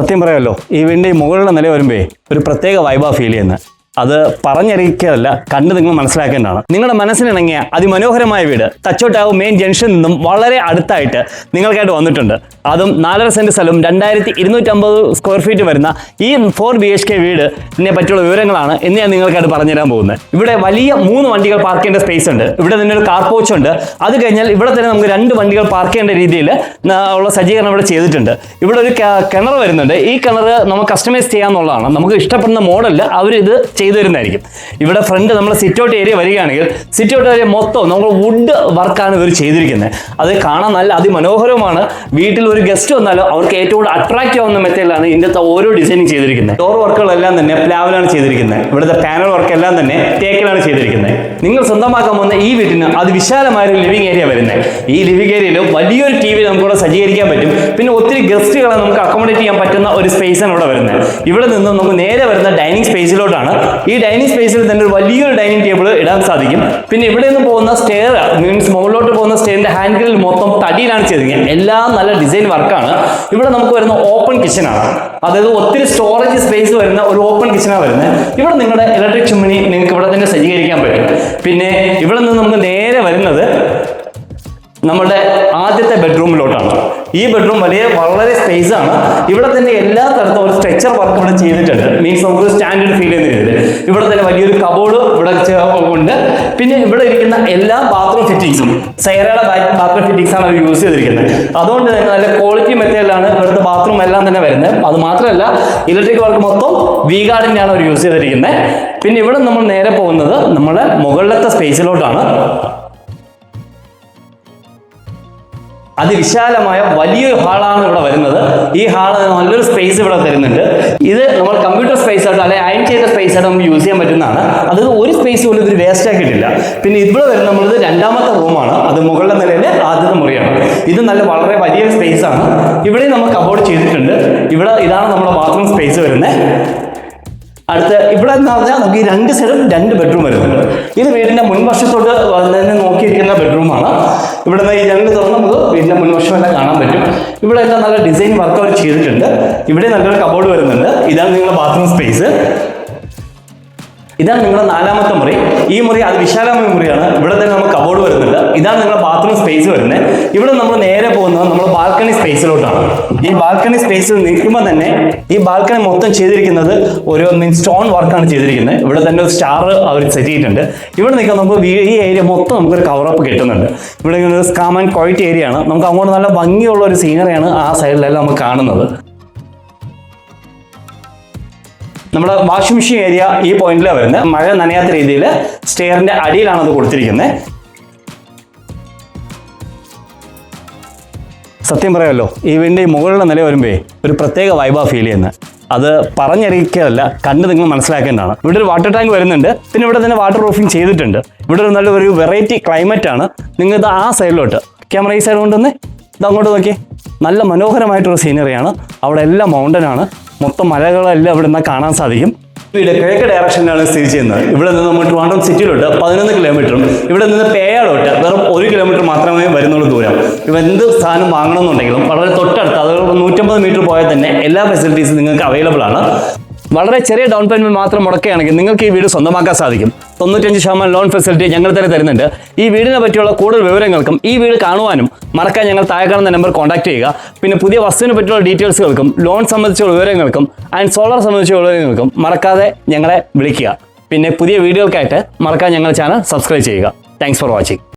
സത്യം പറയാമല്ലോ ഈ വീടിന്റെ ഈ മുകളിലെ നില വരുമ്പോൾ ഒരു പ്രത്യേക വൈബാ ഫീൽ ചെയ്യുന്നത് അത് പറഞ്ഞറിയിക്കാറില്ല കണ്ട് നിങ്ങൾ മനസ്സിലാക്കേണ്ടതാണ്. നിങ്ങളുടെ മനസ്സിനിണങ്ങിയ അതിമനോഹരമായ വീട് തച്ചോട്ടാവ് മെയിൻ ജംഗ്ഷനിൽ നിന്നും വളരെ അടുത്തായിട്ട് നിങ്ങൾക്കായിട്ട് വന്നിട്ടുണ്ട്. അതും നാലര സെന്റ് സ്ഥലവും രണ്ടായിരത്തി ഇരുന്നൂറ്റമ്പത് സ്ക്വയർ ഫീറ്റ് വരുന്ന ഈ ഫോർ ബി എച്ച് കെ വീട് ഇതിനെ പറ്റിയുള്ള വിവരങ്ങളാണ് ഇന്ന് ഞാൻ നിങ്ങൾക്കായിട്ട് പറഞ്ഞുതരാൻ പോകുന്നത്. ഇവിടെ വലിയ മൂന്ന് വണ്ടികൾ പാർക്ക് ചെയ്യേണ്ട സ്പേസ് ഉണ്ട്. ഇവിടെ തന്നെ ഒരു കാർ പോച്ച് ഉണ്ട്. അത് കഴിഞ്ഞാൽ ഇവിടെ തന്നെ നമുക്ക് രണ്ട് വണ്ടികൾ പാർക്ക് ചെയ്യേണ്ട രീതിയിൽ ഉള്ള സജ്ജീകരണം ഇവിടെ ചെയ്തിട്ടുണ്ട്. ഇവിടെ ഒരു കിണർ വരുന്നുണ്ട്. ഈ കിണർ നമുക്ക് കസ്റ്റമൈസ് ചെയ്യാന്നുള്ളതാണ്. നമുക്ക് ഇഷ്ടപ്പെടുന്ന മോഡലിൽ അവർ ഇത് ചെയ്തു തരുന്നതായിരിക്കും ഇവിടെ ഫ്രണ്ട് നമ്മൾ സിറ്റ് ഔട്ട് ഏരിയ വരികയാണെങ്കിൽ സിറ്റ് ഔട്ട് ഏരിയ മൊത്തം നമ്മൾ വുഡ് വർക്കാണ് ഇവർ ചെയ്തിരിക്കുന്നത്. അത് കാണാൻ നല്ല അതിമനോഹരമാണ് വീട്ടിൽ ഒരു ഗസ്റ്റ് വന്നാലും അവർക്ക് ഏറ്റവും കൂടുതൽ അട്രാക്റ്റ് ആവുന്ന മെത്തേഡിലാണ് ഇതിന്റെ ഓരോ ഡിസൈനിങ് ചെയ്തിരിക്കുന്നത്. ഡോർ വർക്കുകളെല്ലാം തന്നെ പ്ലാവിലാണ് ചെയ്തിരിക്കുന്നത്. ഇവിടുത്തെ പാനൽ വർക്ക് എല്ലാം തന്നെ തേക്കിലാണ് ചെയ്തിരിക്കുന്നത്. നിങ്ങൾ സ്വന്തമാക്കാൻ പോകുന്ന ഈ വീട്ടിന് അതിവിശാലമായ ഒരു ലിവിംഗ് ഏരിയ വരുന്നത്. ഈ ലിവിംഗ് ഏരിയയിൽ വലിയൊരു ടി വി നമുക്കിവിടെ സജ്ജീകരിക്കാൻ പറ്റും. പിന്നെ ഒത്തിരി ഗസ്റ്റുകളെ നമുക്ക് അക്കോമഡേറ്റ് ചെയ്യാൻ പറ്റുന്ന ഒരു സ്പേസാണ് ഇവിടെ വരുന്നത്. ഇവിടെ നിന്ന് നമുക്ക് നേരെ വരുന്ന ഡൈനിങ് സ്പേസിലോട്ടാണ് ഈ ഡൈനിങ് സ്പേസിൽ തന്നെ ഒരു വലിയൊരു ഡൈനിങ് ടേബിൾ ഇടാൻ സാധിക്കും. പിന്നെ ഇവിടെ നിന്ന് പോകുന്ന സ്റ്റെയർ മീൻസ് മുകളിലോട്ട് പോകുന്ന സ്റ്റെയറിന്റെ ഹാൻഡിൽ മൊത്തം തടിയിലാണ് ചെയ്തിരിക്കുന്നത്. എല്ലാം നല്ല ഡിസൈൻ വർക്കാണ് ഇവിടെ നമുക്ക് വരുന്ന ഓപ്പൺ കിച്ചൺ ആണ്. അതായത് ഒത്തിരി സ്റ്റോറേജ് സ്പേസ് വരുന്ന ഒരു ഓപ്പൺ കിച്ചണാണ് വരുന്നത്. ഇവിടെ നിങ്ങളുടെ ഇലക്ട്രിക് ചിമ്മിനി നിങ്ങൾക്ക് ഇവിടെ തന്നെ സജ്ജീകരിക്കാൻ പറ്റും. പിന്നെ ഇവിടെ നിന്ന് നമുക്ക് നേരെ വരുന്നത് നമ്മുടെ ആദ്യത്തെ ബെഡ്റൂമിലോട്ടാണ് ഈ ബെഡ്റൂം വലിയ വളരെ സ്പേസ് ആണ്. ഇവിടെ തന്നെ എല്ലാ തരത്തിലും ഒരു സ്ട്രെച്ചർ വർക്ക് ഇവിടെ ചെയ്തിട്ടുണ്ട്. മീൻസ് നമുക്ക് സ്റ്റാൻഡേർഡ് ഫീൽ ചെയ്യുന്ന. ഇവിടെ തന്നെ വലിയൊരു കബോർഡ് ഇവിടെ ഉണ്ട്. പിന്നെ ഇവിടെ ഇരിക്കുന്ന എല്ലാ ബാത്റൂം ഫിറ്റിംഗ്സും സൈറയുടെ ബാത്റൂം ഫിറ്റിംഗ്സ് ആണ് അവർ യൂസ് ചെയ്തിരിക്കുന്നത്. അതുകൊണ്ട് തന്നെ നല്ല ക്വാളിറ്റി മെറ്റീരിയലാണ് ഇവിടുത്തെ ബാത്റൂം എല്ലാം തന്നെ വരുന്നത്. അത് മാത്രമല്ല ഇലക്ട്രിക് വർക്ക് മൊത്തം വി ഗാർഡിന്റെയാണ് അവർ യൂസ് ചെയ്തിരിക്കുന്നത്. പിന്നെ ഇവിടെ നമ്മൾ നേരെ പോകുന്നത് നമ്മുടെ മുകളിലത്തെ സ്പേസിലോട്ടാണ് അതിവിശാലമായ വലിയൊരു ഹാളാണ് ഇവിടെ വരുന്നത്. ഈ ഹാൾ നല്ലൊരു സ്പേസ് ഇവിടെ തരുന്നുണ്ട്. ഇത് നമ്മൾ കമ്പ്യൂട്ടർ സ്പേസ് ആയിട്ട് അല്ലെങ്കിൽ അയൺ ചെയ്ത സ്പേസ് ആയിട്ട് നമുക്ക് യൂസ് ചെയ്യാൻ പറ്റുന്നതാണ്. അത് ഒരു സ്പേസ് പോലും ഇതിൽ വേസ്റ്റ് ആക്കിയിട്ടില്ല. പിന്നെ ഇവിടെ വരുന്ന നമ്മളിത് രണ്ടാമത്തെ റൂമാണ് അത് മുകളിലെ നിലയിലെ ആദ്യത്തെ മുറിയാണ്. ഇത് നല്ല വളരെ വലിയ സ്പേസ് ആണ്. ഇവിടെ നമ്മൾ കബോർഡ് ചെയ്തിട്ടുണ്ട്. ഇവിടെ ഇതാണ് നമ്മുടെ ബാത്റൂം സ്പേസ് വരുന്നത് അടുത്ത ഇവിടെ എന്ന് പറഞ്ഞാൽ നമുക്ക് ഈ രണ്ട് സൈഡും രണ്ട് ബെഡ്റൂം വരുന്നുണ്ട്. ഇത് വീടിന്റെ മുൻവശത്തോട്ട് വന്നതിന് നോക്കിയിരിക്കുന്ന ബെഡ്റൂമാണ് ഇവിടെ നിന്ന് ഈ രണ്ട് തുറന്ന് നമുക്ക് വീടിന്റെ മുൻവശം എല്ലാം കാണാൻ പറ്റും. ഇവിടെ എല്ലാം നല്ല ഡിസൈൻ വർക്ക് അവർ ചെയ്തിട്ടുണ്ട്. ഇവിടെ നല്ലൊരു കബോർഡ് വരുന്നുണ്ട്. ഇതാണ് നിങ്ങളുടെ ബാത്റൂം സ്പേസ് ഇതാണ് നിങ്ങളുടെ നാലാമത്തെ മുറി. ഈ മുറി അത് വിശാലമായ മുറിയാണ്. ഇവിടെ തന്നെ നമുക്ക് കബോർഡ് വരുന്നുണ്ട് ഇതാണ് നിങ്ങളുടെ ബാത്റൂം സ്പേസ് വരുന്നത് ഇവിടെ നമ്മൾ നേരെ പോകുന്നത് നമ്മൾ ബാൽക്കണി സ്പേസിലോട്ടാണ് ഈ ബാൽക്കണി സ്പേസിൽ നിൽക്കുമ്പോൾ തന്നെ ഈ ബാൽക്കണി മൊത്തം ചെയ്തിരിക്കുന്നത് ഒരു മീൻ സ്റ്റോൺ വർക്കാണ് ചെയ്തിരിക്കുന്നത്. ഇവിടെ തന്നെ ഒരു സ്റ്റാർ അവർ സെറ്റ് ചെയ്തിട്ടുണ്ട്. ഇവിടെ നിൽക്കാൻ നമുക്ക് ഈ ഏരിയ മൊത്തം നമുക്കൊരു കവറപ്പ് കിട്ടുന്നുണ്ട്. ഇവിടെ ഒരു സ്കാം ആൻഡ് ക്വൈറ്റ് ഏരിയ ആണ്. നമുക്ക് അങ്ങോട്ട് നല്ല ഭംഗിയുള്ള ഒരു സീനറിയാണ് ആ സൈഡിലെല്ലാം നമുക്ക് കാണുന്നത്. നമ്മുടെ വാഷിംഗ് മെഷീൻ ഏരിയ ഈ പോയിന്റിലാണ് വരുന്നത് മഴ നനയാത്ത രീതിയിൽ സ്റ്റെയറിന്റെ അടിയിലാണ് അത് കൊടുത്തിരിക്കുന്നത്. സത്യം പറയാമല്ലോ ഈ വീടിന്റെ ഈ മുകളിലെ നില വരുമ്പേ ഒരു പ്രത്യേക വൈബാ ഫീൽ ചെയ്യുന്നത് അത് പറഞ്ഞറിയിക്കുകയല്ല കണ്ട് നിങ്ങൾ മനസ്സിലാക്കേണ്ടതാണ്. ഇവിടെ ഒരു വാട്ടർ ടാങ്ക് വരുന്നുണ്ട് പിന്നെ ഇവിടെ തന്നെ വാട്ടർ പ്രൂഫിങ് ചെയ്തിട്ടുണ്ട്. ഇവിടെ ഒരു നല്ല ഒരു വെറൈറ്റി ക്ലൈമറ്റ് ആണ്. നിങ്ങൾ ഇത് ആ സൈഡിലോട്ട് ക്യാമറ ഈ സൈഡ് കൊണ്ടുവന്ന് ഇത് അങ്ങോട്ട് നോക്കി. നല്ല മനോഹരമായിട്ടുള്ള സീനറിയാണ് അവിടെ എല്ലാം മൗണ്ടനാണ് മൊത്തം മലകളെല്ലാം ഇവിടെ നിന്ന് കാണാൻ സാധിക്കും. വീട് കിഴക്ക് ഡയറക്ഷനിലാണ് സ്ഥിതി ചെയ്യുന്നത്. ഇവിടെ നിന്ന് നമ്മൾ ട്രിവാൻഡ്രം സിറ്റിയിലോട്ട് പതിനൊന്ന് കിലോമീറ്ററും ഇവിടെ നിന്ന് പേയാടോട്ട് വെറും ഒരു കിലോമീറ്റർ മാത്രമേ വരുന്നുള്ളൂ ദൂരം. ഇവ എന്ത് സാധനം വാങ്ങണമെന്നുണ്ടെങ്കിലും വളരെ തൊട്ടടുത്ത് അത് നൂറ്റമ്പത് മീറ്റർ പോയാൽ തന്നെ എല്ലാ ഫെസിലിറ്റീസും നിങ്ങൾക്ക് അവൈലബിൾ ആണ്. വളരെ ചെറിയ ഡൗൺ പേയ്മെന്റ് മാത്രം മുടക്കുകയാണെങ്കിൽ നിങ്ങൾക്ക് ഈ വീട് സ്വന്തമാക്കാൻ സാധിക്കും. തൊണ്ണൂറ്റഞ്ച് ശതമാനം ലോൺ ഫെസിലിറ്റി ഞങ്ങൾ തന്നെ തരുന്നുണ്ട്. ഈ വീടിനെ പറ്റിയുള്ള കൂടുതൽ വിവരങ്ങൾക്കും ഈ വീട് കാണുവാനും മറക്കാൻ ഞങ്ങൾ താഴെ കാണുന്ന നമ്പർ കോൺടാക്ട് ചെയ്യുക. പിന്നെ പുതിയ വസ്തുവിനെ പറ്റിയുള്ള ഡീറ്റെയിൽസുകൾക്കും ലോൺ സംബന്ധിച്ചുള്ള വിവരങ്ങൾക്കും ആൻഡ് സോളാർ സംബന്ധിച്ചുള്ള വിവരങ്ങൾക്കും മറക്കാതെ ഞങ്ങളെ വിളിക്കുക. പിന്നെ പുതിയ വീഡിയോകൾക്കായിട്ട് മറക്കാൻ ഞങ്ങളുടെ ചാനൽ സബ്സ്ക്രൈബ് ചെയ്യുക. Thanks for watching